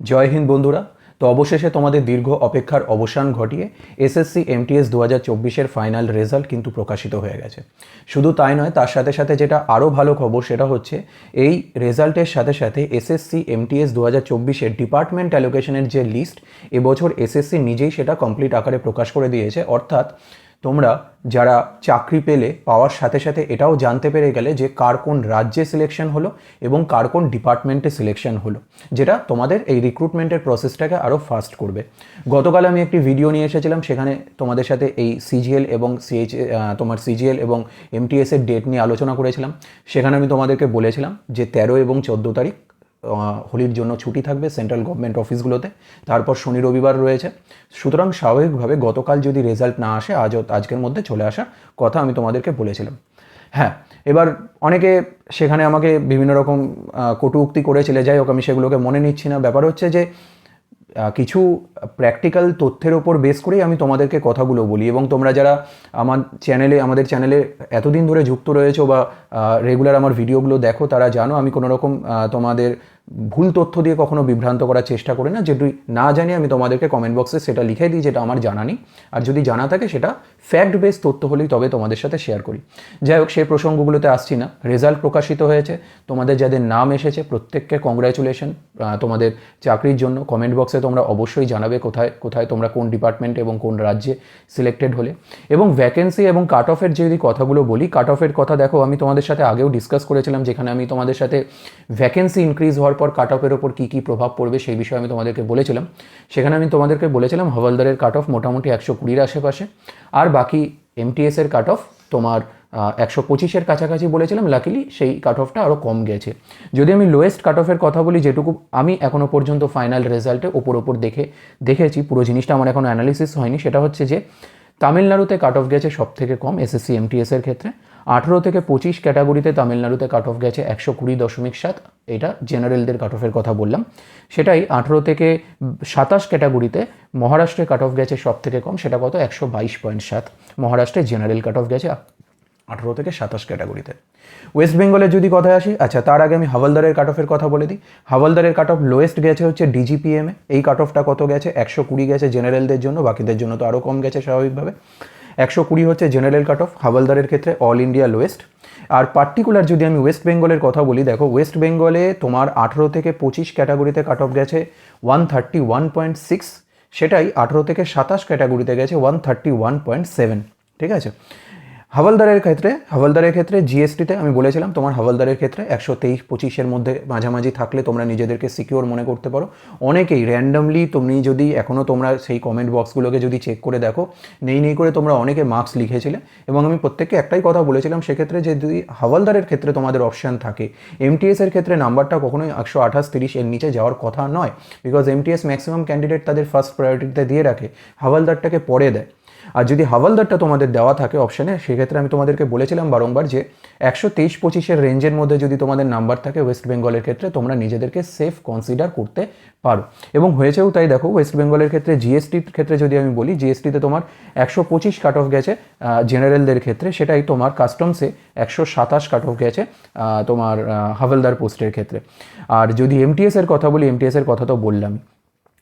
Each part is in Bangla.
জয় হিন্দ, বন্ধুরা। তো অবশেষে তোমাদের দীর্ঘ অপেক্ষার অবসান ঘটিয়ে এসএসসি এমটিএস দু হাজার চব্বিশের ফাইনাল রেজাল্ট কিন্তু প্রকাশিত হয়ে গেছে। শুধু তাই নয়, তার সাথে সাথে যেটা আরও ভালো খবর, সেটা হচ্ছে এই রেজাল্টের সাথে সাথে এসএসসি এমটিএস দু হাজার চব্বিশের ডিপার্টমেন্ট অ্যালোকেশনের যে লিস্ট এবছর এসএসসি নিজেই সেটা কমপ্লিট আকারে প্রকাশ করে দিয়েছে। অর্থাৎ তোমরা যারা চাকরি পেলে পাওয়ার সাথে সাথে এটাও জানতে পেরে গেলে যে কার কোন রাজ্যে সিলেকশন হলো এবং কার কোন ডিপার্টমেন্টে সিলেকশন হলো, যেটা তোমাদের এই রিক্রুটমেন্টের প্রসেসটাকে আরও ফাস্ট করবে। গতকাল আমি একটি ভিডিও নিয়ে এসেছিলাম, সেখানে তোমাদের সাথে এই সিজিএল এবং সিএইচ তোমার সিজিএল এবং এমটিএসের ডেট নিয়ে আলোচনা করেছিলাম। সেখানে আমি তোমাদেরকে বলেছিলাম যে তেরো এবং চোদ্দ তারিখ হোলির জন্য ছুটি থাকবে সেন্ট্রাল গভর্নমেন্ট অফিসগুলোতে। তারপর শনি রবিবার রয়েছে। সুতরাং স্বাভাবিকভাবে গতকাল যদি রেজাল্ট না আসে আজও আজকের মধ্যে চলে আসার কথা আমি তোমাদেরকে বলেছিলাম। হ্যাঁ এবার অনেকে সেখানে আমাকে বিভিন্ন রকম কটুক্তি করেছিলে। যাই হোক, আমি সেগুলোকে মনে নিচ্ছি না। ব্যাপার হচ্ছে যে কিছু প্র্যাকটিক্যাল তথ্যের ওপর বেস করেই আমি তোমাদেরকে কথাগুলো বলি এবং তোমরা যারা আমার চ্যানেলে আমাদের চ্যানেলে এতদিন ধরে যুক্ত রয়েছো বা রেগুলার আমার ভিডিওগুলো দেখো, তারা জানো আমি কোনো রকম তোমাদের ভুল তথ্য দিয়ে কখনো বিভ্রান্ত করার চেষ্টা করি না। যেটি না জানি, আমি তোমাদেরকে কমেন্ট বক্সে সেটা লিখে দিই, যেটা আমার জানা নেই। আর যদি জানা থাকে, সেটা ফ্যাক্ট বেস তথ্য হলেই তবে তোমাদের সাথে শেয়ার করি। যাই হোক, সেই প্রসঙ্গগুলোতে আসছি না। রেজাল্ট প্রকাশিত হয়েছে। তোমাদের যাদের নাম এসেছে, প্রত্যেককে কংগ্রাচুলেশন তোমাদের চাকরির জন্য। কমেন্ট বক্সে তোমরা অবশ্যই জানাবে কোথায় কোথায় তোমরা কোন ডিপার্টমেন্ট এবং কোন রাজ্যে সিলেক্টেড হলে। এবং ভ্যাকেন্সি এবং কাট অফের যদি কথাগুলো বলি কাট অফের কথা দেখো, আমি তোমাদের সাথে আগেও ডিসকাস করেছিলাম, যেখানে আমি তোমাদের সাথে ভ্যাকেন্সি ইনক্রিজ হওয়ার পর কাট অফের ওপর কী কী প্রভাব পড়বে সেই বিষয়ে আমি তোমাদেরকে বলেছিলাম। সেখানে আমি তোমাদেরকে বলেছিলাম হওয়ালদারের কাট অফ মোটামুটি একশো কুড়ির আশেপাশে। আর বাকি এমটিএস এর কাট অফ তোমার একশো পঁচিশের কাছাকাছি বলেছিলাম লাকিলি সেই কাট অফটা আরও কম গেছে। যদি আমি লোয়েস্ট কাট অফের কথা বলি, যেটুকু আমি এখনও পর্যন্ত ফাইনাল রেজাল্টে ওপর ওপর দেখে, দেখেছি, পুরো জিনিসটা আমার এখনও অ্যানালিসিস হয়নি, সেটা হচ্ছে যে তামিলনাড়ুতে কাট অফ গেছে সব থেকে কম এসএসসি এমটিএস এর ক্ষেত্রে। আঠেরো থেকে পঁচিশ ক্যাটাগরিতে তামিলনাড়ুতে কাট অফ গেছে একশো কুড়ি দশমিক সাত। এটা জেনারেলদের কাট অফের কথা বললাম। সেটাই আঠেরো থেকে সাতাশ ক্যাটাগরিতে মহারাষ্ট্রে কাট অফ গেছে সব থেকে কম, সেটা কত? একশো বাইশ পয়েন্ট সাত। মহারাষ্ট্রে জেনারেল কাট অফ গেছে আঠেরো থেকে সাতাশ ক্যাটাগরিতে। ওয়েস্ট বেঙ্গলের যদি কথায় আসি আচ্ছা তার আগে আমি হাওয়ালদারের কাট অফের কথা বলে দিই। হাওয়ালদারের কাট অফ লোয়েস্ট গেছে হচ্ছে ডিজিপিএমে এই কাট অফটা কত গেছে? একশো কুড়ি গেছে জেনারেলদের জন্য, বাকিদের জন্য তো আরও কম গেছে স্বাভাবিকভাবে। একশো কুড়ি হচ্ছে জেনারেল কাট অফ হাওয়ালদারের ক্ষেত্রে অল ইন্ডিয়া লোয়েস্ট। আর পার্টিকুলার যদি আমি ওয়েস্ট বেঙ্গলের কথা বলি, দেখো ওয়েস্ট বেঙ্গলে তোমার আঠেরো থেকে পঁচিশ ক্যাটাগরিতে কাট অফ গেছে, one thirty one point six, সেটাই আঠেরো থেকে সাতাশ ক্যাটাগরিতে গেছে, one thirty one point seven, ঠিক আছে? হাওয়ালদারের ক্ষেত্রে হাওয়ালদারের ক্ষেত্রে জিএসটিতে আমি বলেছিলাম, তোমার হাওয়ালদারের ক্ষেত্রে একশো তেইশ পঁচিশের মধ্যে মাঝামাঝি থাকলে তোমরা নিজেদেরকে সিকিওর মনে করতে পারো। অনেকেই র্যান্ডামলি তুমি যদি এখনও তোমরা সেই কমেন্ট বক্সগুলোকে যদি চেক করে দেখো, নেই নেই করে তোমরা অনেকে মার্কস লিখেছিলে। এবং আমি প্রত্যেককে একটাই কথা বলেছিলাম, সেক্ষেত্রে যে যদি হাওয়ালদারের ক্ষেত্রে তোমাদের অপশান থাকে এমটিএস এর ক্ষেত্রে নাম্বারটা কখনোই একশো আঠাশ তিরিশ এর নিচে যাওয়ার কথা নয়। বিকজ এমটিএস ম্যাক্সিমাম ক্যান্ডিডেট তাদের ফার্স্ট প্রায়োরিটিতে দিয়ে রাখে হাওয়ালদারটাকে পরে দেয়। যদি হাওয়ালদারটা তোমাদের দেওয়া থাকে অপশানে সেক্ষেত্রে আমি তোমাদেরকে বলেছিলাম বারংবার যে একশো তেইশ পঁচিশের রেঞ্জের মধ্যে যদি তোমাদের নাম্বার থাকে ওয়েস্ট বেঙ্গলের ক্ষেত্রে তোমরা নিজেদেরকে সেফ কনসিডার করতে পারো। এবং হয়েছেও তাই দেখো ওয়েস্ট বেঙ্গলের ক্ষেত্রে জিএসটির ক্ষেত্রে যদি আমি বলি জিএসটিতে তোমার একশো পঁচিশ কাট অফ গেছে জেনারেলদের ক্ষেত্রে সেটাই তোমার কাস্টমসে একশো সাতাশ কাট অফ গেছে তোমার আহ, হাওলদার পোস্টের ক্ষেত্রে। আর যদি এমটিএস এর কথা বলি এমটিএসের কথা তো বললাম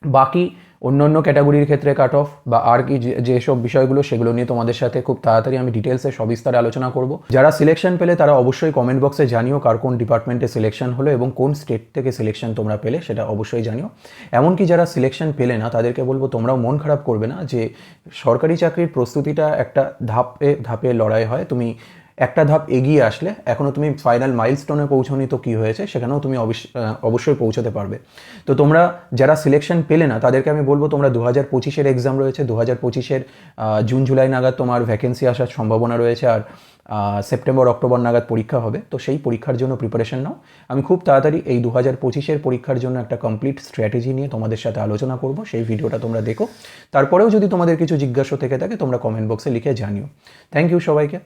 বাকি অন্য অন্য ক্যাটাগরির ক্ষেত্রে কাট অফ বা আর কি যেসব বিষয়গুলো সেগুলো নিয়ে তোমাদের সাথে খুব তাড়াতাড়ি আমি ডিটেলসে সবিস্তারে আলোচনা করব। যারা সিলেকশন পেলে তারা অবশ্যই কমেন্ট বক্সে জানিও কার কোন ডিপার্টমেন্টে সিলেকশন হলো এবং কোন স্টেট থেকে সিলেকশন তোমরা পেলে সেটা অবশ্যই জানিও। এমনকি যারা সিলেকশন পেলে না, তাদেরকে বলব তোমরাও মন খারাপ করবে না যে সরকারি চাকরির প্রস্তুতিটা একটা ধাপে ধাপে লড়াই হয়। তুমি একটা ধাপ এগিয়ে আসলে এখনও তুমি ফাইনাল মাইলস্টোনে পৌঁছনি তো কী হয়েছে, সেখানেও তুমি অবশ্য- অবশ্যই পৌঁছতে পারবে। তো তোমরা যারা সিলেকশন পেলে না, তাদেরকে আমি বলব তোমরা দু হাজার পঁচিশের এক্সাম রয়েছে দু হাজার পঁচিশের জুন জুলাই নাগাদ তোমার ভ্যাকেন্সি আসার সম্ভাবনা রয়েছে আর সেপ্টেম্বর অক্টোবর নাগাদ পরীক্ষা হবে। তো সেই পরীক্ষার জন্য প্রিপারেশন নাও। আমি খুব তাড়াতাড়ি এই দু হাজার পঁচিশের পরীক্ষার জন্য একটা কমপ্লিট স্ট্র্যাটেজি নিয়ে তোমাদের সাথে আলোচনা করব, সেই ভিডিওটা তোমরা দেখো। তারপরেও যদি তোমাদের কিছু জিজ্ঞাসা থেকে থাকে, তোমরা কমেন্ট বক্সে লিখে জানিও। থ্যাংক ইউ সবাইকে।